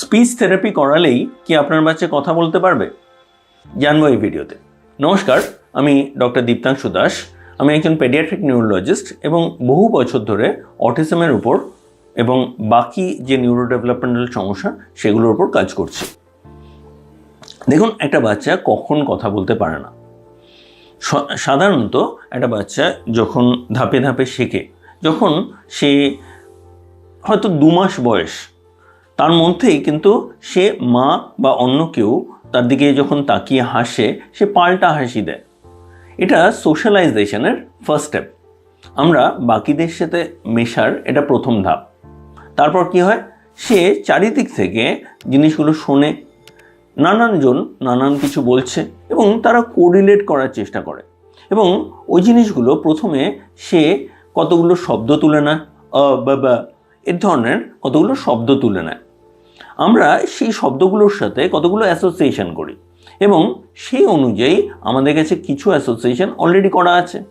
Speech therapy করালেই কি আপনার বাচ্চা কথা বলতে পারবে? জানব এই ভিডিওতে। নমস্কার, আমি ডক্টর দীপ্তাংশু দাস। আমি একজন পেডিয়াট্রিক নিউরোলজিস্ট এবং বহু বছর ধরে অটিজমের উপর এবং বাকি যে নিউরো ডেভেলপমেন্টাল সমস্যা, সেগুলোর উপর কাজ করছি। দেখুন, একটা বাচ্চা কখন কথা বলতে পারে না। সাধারণত একটা বাচ্চা যখন ধাপে ধাপে শেখে, যখন সে হয়তো দু মাস বয়স তার মধ্যেই কিন্তু সে মা বা অন্য কেউ তার দিকে যখন তাকিয়ে হাসে, সে পাল্টা হাসি দেয়। এটা সোশ্যালাইজেশনের ফার্স্ট স্টেপ আমরা বাকিদের সাথে মেশার এটা প্রথম ধাপ। তারপর কি হয়? সে চারিদিক থেকে জিনিসগুলো শোনে, নানানজন নানান কিছু বলছে এবং তারা কোরিলেট করার চেষ্টা করে। এবং ওই জিনিসগুলো প্রথমে সে কতগুলো শব্দ তুলে নেয় বাবা এর ধরনের কতগুলো শব্দ তুলে নেয়। আমরা সেই শব্দগুলোর সাথে কতগুলো অ্যাসোসিয়েশন করি এবং সেই অনুযায়ী আমাদের কাছে কিছু অ্যাসোসিয়েশন অলরেডি করা আছে।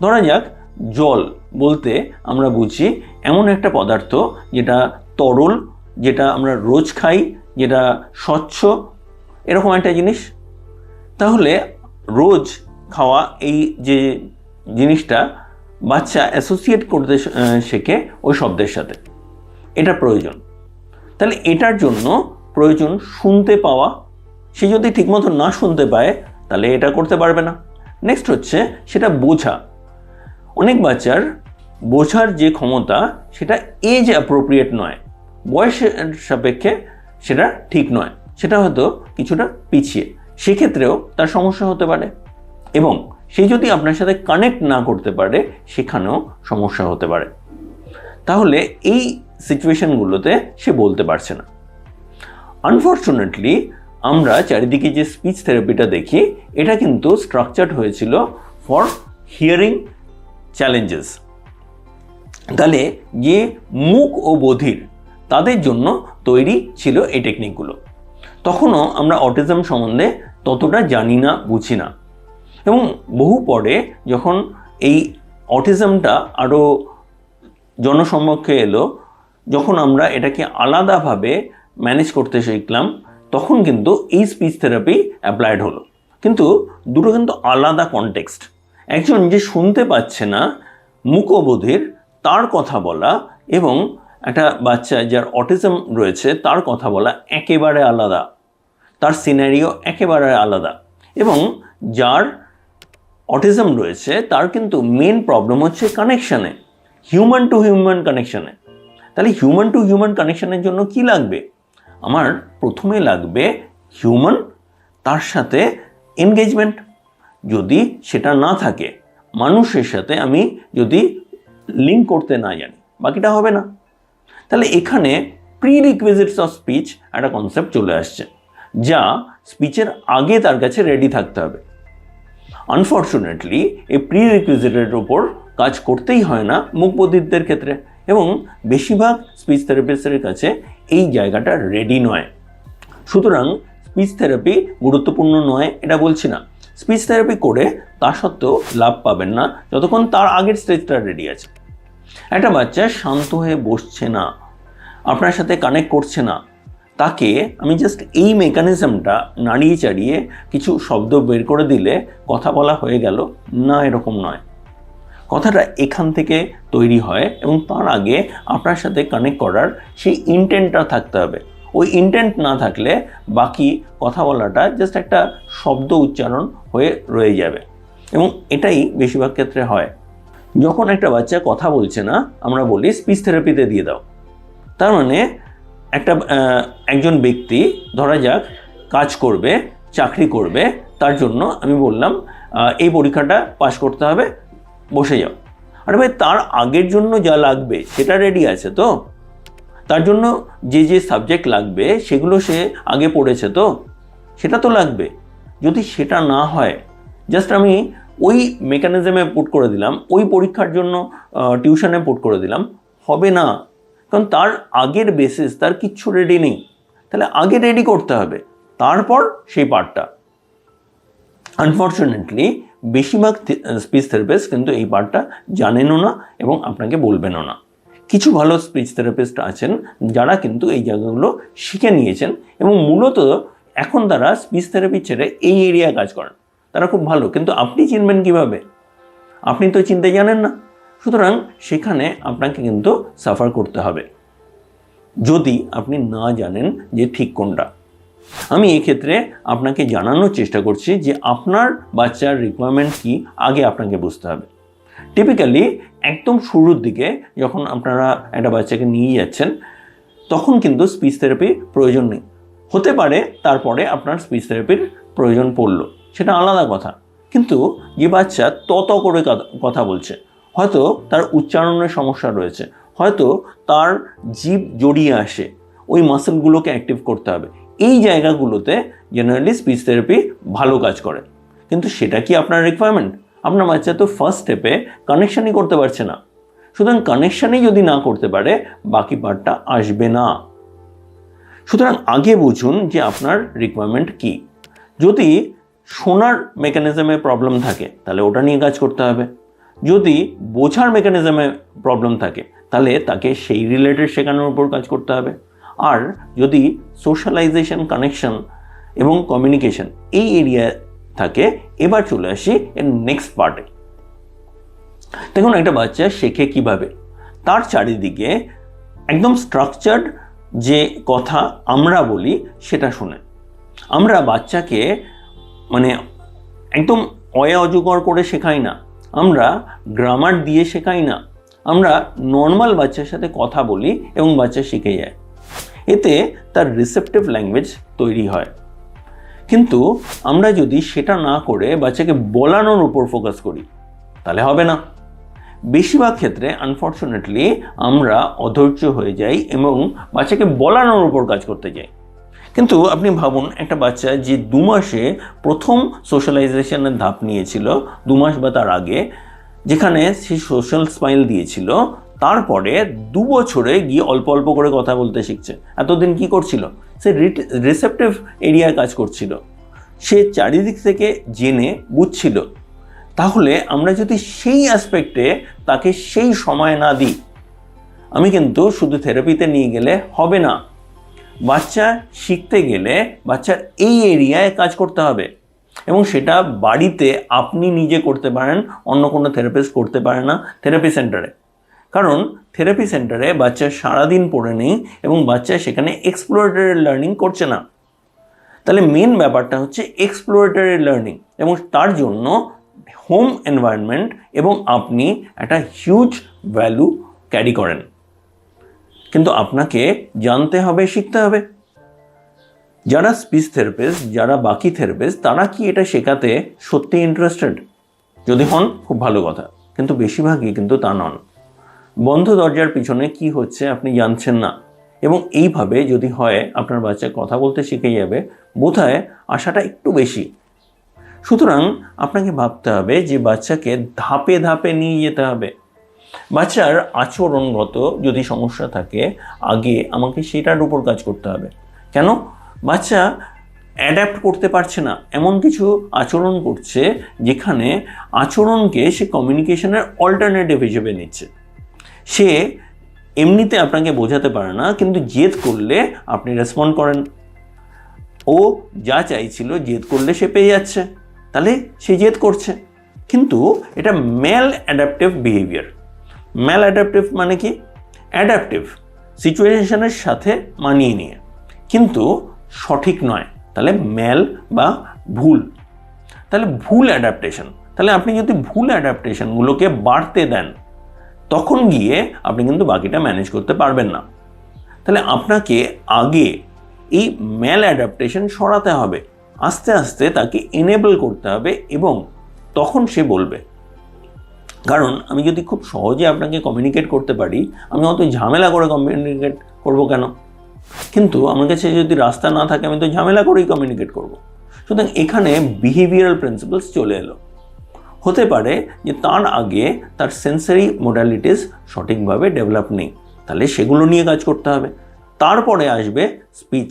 ধরা যাক, জল বলতে আমরা বুঝি এমন একটা পদার্থ যেটা তরল, যেটা আমরা রোজ খাই, যেটা স্বচ্ছ, এরকম একটা জিনিস। তাহলে রোজ খাওয়া এই যে জিনিসটা বাচ্চা অ্যাসোসিয়েট করতে শেখে ওই শব্দের সাথে। এটা প্রয়োজন। তাহলে এটার জন্য প্রয়োজন শুনতে পাওয়া। সে যদি ঠিকমতো না শুনতে পায়, তাহলে এটা করতে পারবে না। নেক্সট হচ্ছে সেটা বোঝা। অনেক বাচ্চার বোঝার যে ক্ষমতা, সেটা এজ অ্যাপ্রোপ্রিয়েট নয়। বয়সের সাপেক্ষে সেটা ঠিক নয়। সেটা হয়তো কিছুটা পিছিয়ে। সেক্ষেত্রেও তার সমস্যা হতে পারে। এবং সে যদি আপনার সাথে কানেক্ট না করতে পারে, সেখানেও সমস্যা হতে পারে। তাহলে এই সিচুয়েশনগুলোতে সে বলতে পারছে না। আনফর্চুনেটলি আমরা চারিদিকে যে স্পিচ থেরাপিটা দেখি, এটা কিন্তু স্ট্রাকচার্ড হয়েছিল ফর হিয়ারিং চ্যালেঞ্জেস তাহলে যে মুখ ও বধির, তাদের জন্য তৈরি ছিল এই টেকনিকগুলো তখনও আমরা অটিজম সম্বন্ধে ততটা জানি না, বুঝি না। এবং বহু পরে যখন এই অটিজমটা আরও জনসম্মুখে এলো, যখন আমরা এটাকে আলাদাভাবে ম্যানেজ করতে শিখলাম, তখন কিন্তু এই স্পিচ থেরাপি অ্যাপ্লাইড হলো। কিন্তু দুটো কিন্তু আলাদা কনটেক্সট একজন যে শুনতে পাচ্ছে না, মুখবধির, তার কথা বলা এবং একটা বাচ্চা যার অটিজম রয়েছে, তার কথা বলা একেবারে আলাদা। তার সিনারিও একেবারে আলাদা। এবং যার অটিজম রয়েছে, তার কিন্তু মেন প্রবলেম হচ্ছে কানেকশানে হিউম্যান টু হিউম্যান কানেকশানে তাহলে হিউম্যান টু হিউম্যান কানেকশানের জন্য কি লাগবে? আমার প্রথমে লাগবে হিউম্যান তার সাথে এনগেজমেন্ট যদি সেটা না থাকে, মানুষের সাথে আমি যদি লিঙ্ক করতে না জানি, বাকিটা হবে না। তাহলে এখানে প্রি রিকুইজিটস অফ স্পিচ একটা কনসেপ্ট চলে আসছে, যা স্পিচের আগে তার কাছে রেডি থাকতে হবে। আনফর্চুনেটলি এই প্রি রিকুইজিটের উপর কাজ করতেই হয় না মুখবধিরদের ক্ষেত্রে। এবং বেশিরভাগ স্পিচ থেরাপিস্টের কাছে এই জায়গাটা রেডি নয়। সুতরাং স্পিচ থেরাপি গুরুত্বপূর্ণ নয় এটা বলছি না। স্পিচ থেরাপি করে তা সত্ত্বেও লাভ পাবেন না যতক্ষণ তার আগের স্টেজটা রেডি আছে। একটা বাচ্চা শান্ত হয়ে বসছে না, আপনার সাথে কানেক্ট করছে না, তাকে আমি জাস্ট এই মেকানিজমটা নাড়িয়ে চাড়িয়ে কিছু শব্দ বের করে দিলে কথা বলা হয়ে গেল, না এরকম নয়। কথাটা এখান থেকে তৈরি হয় এবং তার আগে আপনার সাথে কানেক্ট করার সেই ইন্টেন্টটা থাকতে হবে। ওই ইন্টেন্ট না থাকলে বাকি কথা বলাটা জাস্ট একটা শব্দ উচ্চারণ হয়ে রয়ে যাবে এবং এটাই বেশিরভাগ ক্ষেত্রে হয়। যখন একটা বাচ্চা কথা বলছে না, আমরা বলি স্পিচ থেরাপিতে দিয়ে দাও। তার মানে একটা একজন ব্যক্তি ধরা যাক কাজ করবে, চাকরি করবে, তার জন্য আমি বললাম এই পরীক্ষাটা পাশ করতে হবে বসে যাও। আরে ভাই, তার আগের জন্য যা লাগবে, সেটা রেডি আছে তো? তার জন্য যে যে সাবজেক্ট লাগবে, সেগুলো সে আগে পড়েছে তো? সেটা তো লাগবে। যদি সেটা না হয় জাস্ট আমি ওই মেকানিজমে পুট করে দিলাম, ওই পরীক্ষার জন্য টিউশনে পুট করে দিলাম, হবে না। কারণ তার আগের বেসিস তার কিচ্ছু রেডি নেই। তাহলে আগে রেডি করতে হবে, তারপর সেই পার্টটা আনফর্চুনেটলি বেশিরভাগ স্পিচ থেরাপিস্ট কিন্তু এই পার্টটা জানেনও না এবং আপনাকে বলবেনও না। কিছু ভালো স্পিচ থেরাপিস্ট আছেন যারা কিন্তু এই জায়গাগুলো শিখে নিয়েছেন এবং মূলত এখন তারা স্পিচ থেরাপি ছেড়ে এই এরিয়ায় কাজ করেন। তারা খুব ভালো, কিন্তু আপনি চিনবেন কীভাবে? আপনি তো চিনতে জানেন না। সুতরাং সেখানে আপনাকে কিন্তু সাফার করতে হবে। যদি আপনি না জানেন যে ঠিক কোনটা। আমি এক্ষেত্রে আপনাকে জানানোর চেষ্টা করছি যে আপনার বাচ্চার রিকোয়ারমেন্ট কি, আগে আপনাকে বুঝতে হবে। টিপিক্যালি একদম শুরুর দিকে যখন আপনারা একটা বাচ্চাকে নিয়ে যাচ্ছেন, তখন কিন্তু স্পিচ থেরাপি প্রয়োজন নেই। হতে পারে তারপরে আপনার স্পিচ থেরাপির প্রয়োজন পড়ল, সেটা আলাদা কথা। কিন্তু যে বাচ্চা তত করে কথা- কথা বলছে, হয়তো তার উচ্চারণের সমস্যা রয়েছে, হয়তো তার জীব জড়িয়ে আসে, ওই মাসেলগুলোকে অ্যাক্টিভ করতে হবে। এই জায়গাগুলোতে জেনারেলি স্পিচ থেরাপি ভালো কাজ করে। কিন্তু সেটা কি আপনার রিকোয়ারমেন্ট আপনার বাচ্চা তো ফার্স্ট স্টেপে কানেকশানই করতে পারছে না। সুতরাং কানেকশানই যদি না করতে পারে, বাকি পার্টটা আসবে না। সুতরাং আগে বুঝুন যে আপনার রিকোয়ারমেন্ট কি। যদি শোনার মেকানিজমে প্রবলেম থাকে, তাহলে ওটা নিয়ে কাজ করতে হবে। যদি বোঝার মেকানিজমে প্রবলেম থাকে, তাহলে তাকে সেই রিলেটেড শেখানোর উপর কাজ করতে হবে। আর যদি সোশ্যালাইজেশন কানেকশন এবং কমিউনিকেশন এই এরিয়া থাকে, এবার চলে আসি এর নেক্সট পার্টে দেখুন, একটা বাচ্চা শেখে কীভাবে? তার চারিদিকে একদম স্ট্রাকচার্ড যে কথা আমরা বলি, সেটা শুনে। আমরা বাচ্চাকে মানে একদম অয়া অজগর করে শেখাই না। আমরা গ্রামার দিয়ে শেখাই না। আমরা নর্মাল বাচ্চার সাথে কথা বলি এবং বাচ্চা শিখে যায়। এতে তার রিসেপটিভ ল্যাঙ্গুয়েজ তৈরি হয়। কিন্তু আমরা যদি সেটা না করে বাচ্চাকে বলানোর উপর ফোকাস করি, তাহলে হবে না। বেশিরভাগ ক্ষেত্রে আনফর্চুনেটলি আমরা অধৈর্য হয়ে যাই এবং বাচ্চাকে বলানোর উপর কাজ করতে যাই। কিন্তু আপনি ভাবুন, একটা বাচ্চা যে দু মাসে প্রথম সোশ্যালাইজেশনের ধাপ নিয়েছিল, দু মাস বা তার আগে, যেখানে সে সোশ্যাল স্মাইল দিয়েছিল তারপরে দু বছরে গিয়ে অল্প অল্প করে কথা বলতে শিখছে। এতদিন কি করছিল? সে রিসেপটিভ এরিয়ায় কাজ করছিল। সে চারিদিক থেকে জেনে বুঝছিল। তাহলে আমরা যদি সেই অ্যাসপেক্টে তাকে সেই সময় না দিই, আমি কিন্তু শুধু থেরাপিতে নিয়ে গেলে হবে না। বাচ্চা শিখতে গেলে বাচ্চার এই এরিয়ায় কাজ করতে হবে। এবং সেটা বাড়িতে আপনি নিজে করতে পারেন, অন্য কোনো থেরাপিস্ট করতে পারে না থেরাপি সেন্টারে কারণ থেরাপি সেন্টারে বাচ্চা সারাদিন পড়ে নেই এবং বাচ্চা সেখানে এক্সপ্লোরেটারি লার্নিং করছে না। তাহলে মেন ব্যাপারটা হচ্ছে এক্সপ্লোরেটারি লার্নিং এবং তার জন্য হোম এনভায়রনমেন্ট এবং আপনি একটা হিউজ ভ্যালু ক্যারি করেন। কিন্তু আপনাকে জানতে হবে, শিখতে হবে। যারা স্পিচ থেরাপিস্ট যারা বাকি থেরাপিস্ট তারা কি এটা শেখাতে সত্যি ইন্টারেস্টেড যদি হন, খুব ভালো কথা। কিন্তু বেশিরভাগই কিন্তু তা নন। বন্ধ দরজার পিছনে কি হচ্ছে আপনি জানছেন না। এবং এইভাবে যদি হয়, আপনার বাচ্চা কথা বলতে শিখে যাবে, বোধহয় আশাটা একটু বেশি। সুতরাং আপনাকে ভাবতে হবে যে বাচ্চাকে ধাপে ধাপে নিয়ে যেতে হবে। বাচ্চার আচরণগত যদি সমস্যা থাকে, আগে আমাকে সেটার উপর কাজ করতে হবে। কেন? বাচ্চা অ্যাডাপ্ট করতে পারছে না। এমন কিছু আচরণ করছে যেখানে আচরণকে সে কমিউনিকেশনের অল্টারনেটিভ হিসেবে নিচ্ছে। সে এমনিতে আপনাকে বোঝাতে পারে না, কিন্তু জেদ করলে আপনি রেসপন্ড করেন। ও যা চাইছিল জেদ করলে সে পেয়ে যাচ্ছে। তাহলে সে জেদ করছে। কিন্তু এটা maladaptive behaviour maladaptive মানে কি? অ্যাডাপটিভ সিচুয়েশনের সাথে মানিয়ে নিয়ে। কিন্তু সঠিক নয়। তাহলে ম্যাল বা ভুল। তাহলে ভুল অ্যাডাপ্টেশন তাহলে আপনি যদি ভুল অ্যাডাপ্টেশনগুলোকে বাড়তে দেন তখন গিয়ে আপনি কিন্তু বাকিটা ম্যানেজ করতে পারবেন না। তাহলে আপনাকে আগে এই ম্যাল অ্যাডাপ্টেশন সরাতে হবে। আস্তে আস্তে তাকে এনেবল করতে হবে এবং তখন সে বলবে। কারণ আমি যদি খুব সহজে আপনাকে কমিউনিকেট করতে পারি, আমি অত ঝামেলা করে কমিউনিকেট করব কেন? কিন্তু আমার কাছে যদি রাস্তা না থাকে, আমি তো ঝামেলা করেই কমিউনিকেট করব। সুতরাং এখানে বিহেভিয়ারাল প্রিন্সিপালস চলে এলো। হতে পারে যে তার আগে তার সেন্সারি মোডালিটিস সঠিকভাবে ডেভেলপ নেই। তাহলে সেগুলো নিয়ে কাজ করতে হবে। তারপরে আসবে স্পিচ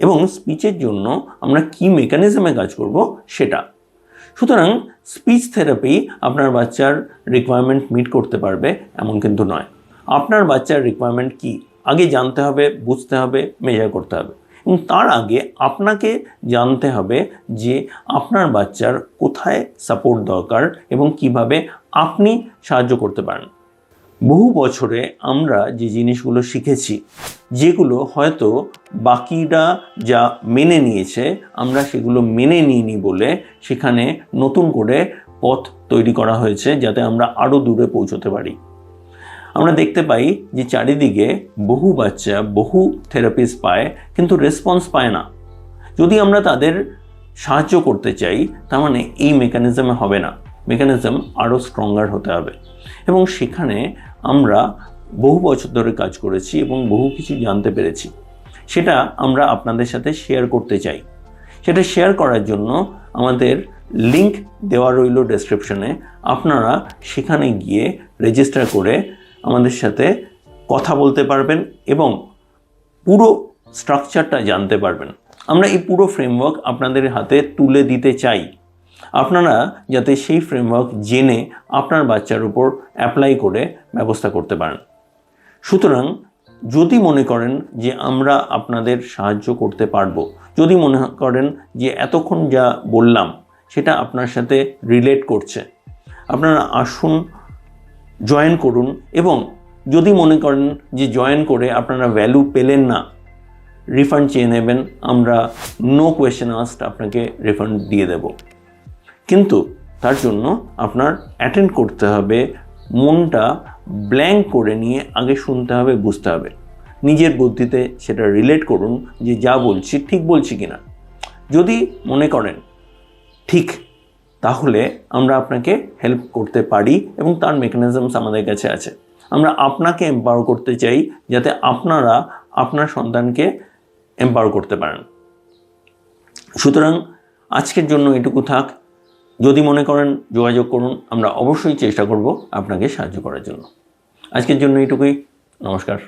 এবং স্পিচের জন্য আমরা কি মেকানিজমে কাজ করব সেটা। সুতরাং স্পিচ থেরাপি আপনার বাচ্চার রিকোয়ারমেন্ট মিট করতে পারবে, এমন কিন্তু নয়। আপনার বাচ্চার রিকোয়ারমেন্ট কি? আগে জানতে হবে, বুঝতে হবে মেজার করতে হবে। এবং তার আগে আপনাকে জানতে হবে যে আপনার বাচ্চার কোথায় সাপোর্ট দরকার এবং কীভাবে আপনি সাহায্য করতে পারেন। বহু বছরে আমরা যে জিনিসগুলো শিখেছি, যেগুলো হয়তো বাকিরা যা মেনে নিয়েছে, আমরা সেগুলো মেনে নিইনি বলে সেখানে নতুন করে পথ তৈরি করা হয়েছে যাতে আমরা আরও দূরে পৌঁছতে পারি। আমরা দেখতে পাই যে চারিদিকে বহু বাচ্চা, বহু থেরাপিস্ট পায়, কিন্তু রেসপন্স পায় না। যদি আমরা তাদের সাহায্য করতে চাই, তার মানে এই মেকানিজমে হবে না। মেকানিজম আরও স্ট্রঙ্গার হতে হবে। এবং সেখানে আমরা বহু বছর ধরে কাজ করেছি এবং বহু কিছু জানতে পেরেছি। সেটা আমরা আপনাদের সাথে শেয়ার করতে চাই। সেটা শেয়ার করার জন্য আমাদের লিংক দেওয়া রইল ডেসক্রিপশনে আপনারা সেখানে গিয়ে রেজিস্টার করে আমাদের সাথে কথা বলতে পারবেন এবং পুরো স্ট্রাকচারটা জানতে পারবেন। আমরা এই পুরো ফ্রেমওয়ার্ক আপনাদের হাতে তুলে দিতে চাই। আপনারা যাতে সেই ফ্রেমওয়ার্ক জেনে আপনার বাচ্চার উপর অ্যাপ্লাই করে ব্যবস্থা করতে পারেন। সুতরাং যদি মনে করেন যে আমরা আপনাদের সাহায্য করতে পারব, যদি মনে করেন যে এতক্ষণ যা বললাম সেটা আপনার সাথে রিলেট করছে, আপনারা আসুন জয়েন করুন এবং যদি মনে করেন যে জয়েন করে আপনারা ভ্যালু পেলেন না রিফান্ড চেয়ে নেবেন, আমরা নো কোয়েশ্চেন আস্ট আপনাকে রিফান্ড দিয়ে দেব। কিন্তু তার জন্য আপনার অ্যাটেন্ড করতে হবে, মনটা ব্ল্যাঙ্ক করে নিয়ে আগে শুনতে হবে, বুঝতে হবে। নিজের বুদ্ধিতে সেটা রিলেট করুন যে যা বলছি ঠিক বলছি কিনা। যদি মনে করেন, ঠিক তাহলে আমরা আপনাকে হেল্প করতে পারি এবং তার মেকানিজমস আমাদের কাছে আছে। আমরা আপনাকে এম্পাওয়ার করতে চাই যাতে আপনারা আপনার সন্তানকে এম্পাওয়ার করতে পারেন। সুতরাং আজকের জন্য এটুকু থাক। যদি মনে করেন যোগাযোগ করুন, আমরা অবশ্যই চেষ্টা করব আপনাকে সাহায্য করার জন্য। আজকের জন্য এটুকুই। নমস্কার।